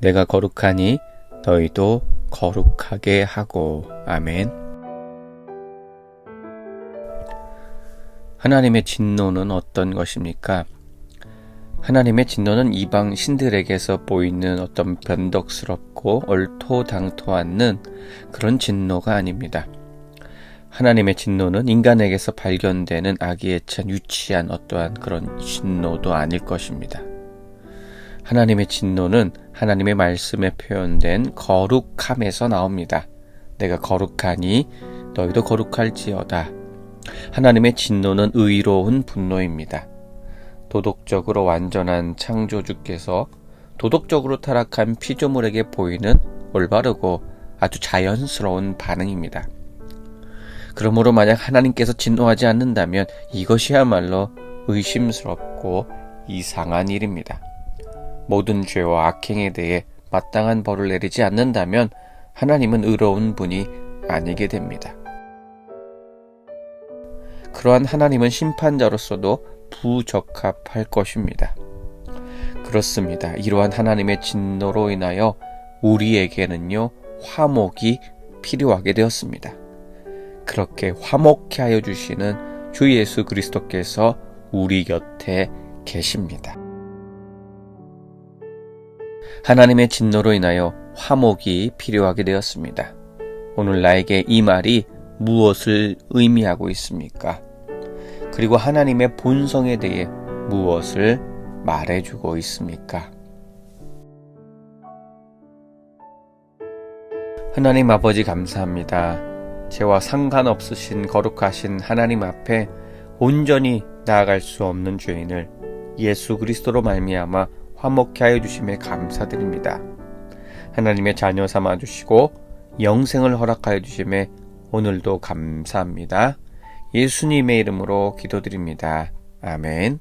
내가 거룩하니 너희도 거룩하게 하고. 아멘. 하나님의 진노는 어떤 것입니까? 하나님의 진노는 이방 신들에게서 보이는 어떤 변덕스럽고 얼토당토 않는 그런 진노가 아닙니다. 하나님의 진노는 인간에게서 발견되는 아기에 찬 유치한 어떠한 그런 진노도 아닐 것입니다. 하나님의 진노는 하나님의 말씀에 표현된 거룩함에서 나옵니다. 내가 거룩하니 너희도 거룩할지어다. 하나님의 진노는 의로운 분노입니다. 도덕적으로 완전한 창조주께서 도덕적으로 타락한 피조물에게 보이는 올바르고 아주 자연스러운 반응입니다. 그러므로 만약 하나님께서 진노하지 않는다면 이것이야말로 의심스럽고 이상한 일입니다. 모든 죄와 악행에 대해 마땅한 벌을 내리지 않는다면 하나님은 의로운 분이 아니게 됩니다. 그러한 하나님은 심판자로서도 부적합할 것입니다. 그렇습니다. 이러한 하나님의 진노로 인하여 우리에게는요, 화목이 필요하게 되었습니다. 그렇게 화목케 하여 주시는 주 예수 그리스도께서 우리 곁에 계십니다. 하나님의 진노로 인하여 화목이 필요하게 되었습니다. 오늘 나에게 이 말이 무엇을 의미하고 있습니까? 그리고 하나님의 본성에 대해 무엇을 말해주고 있습니까? 하나님 아버지 감사합니다. 죄와 상관없으신 거룩하신 하나님 앞에 온전히 나아갈 수 없는 죄인을 예수 그리스도로 말미암아 화목케 하여 주심에 감사드립니다. 하나님의 자녀 삼아 주시고 영생을 허락하여 주심에 오늘도 감사합니다. 예수님의 이름으로 기도드립니다. 아멘.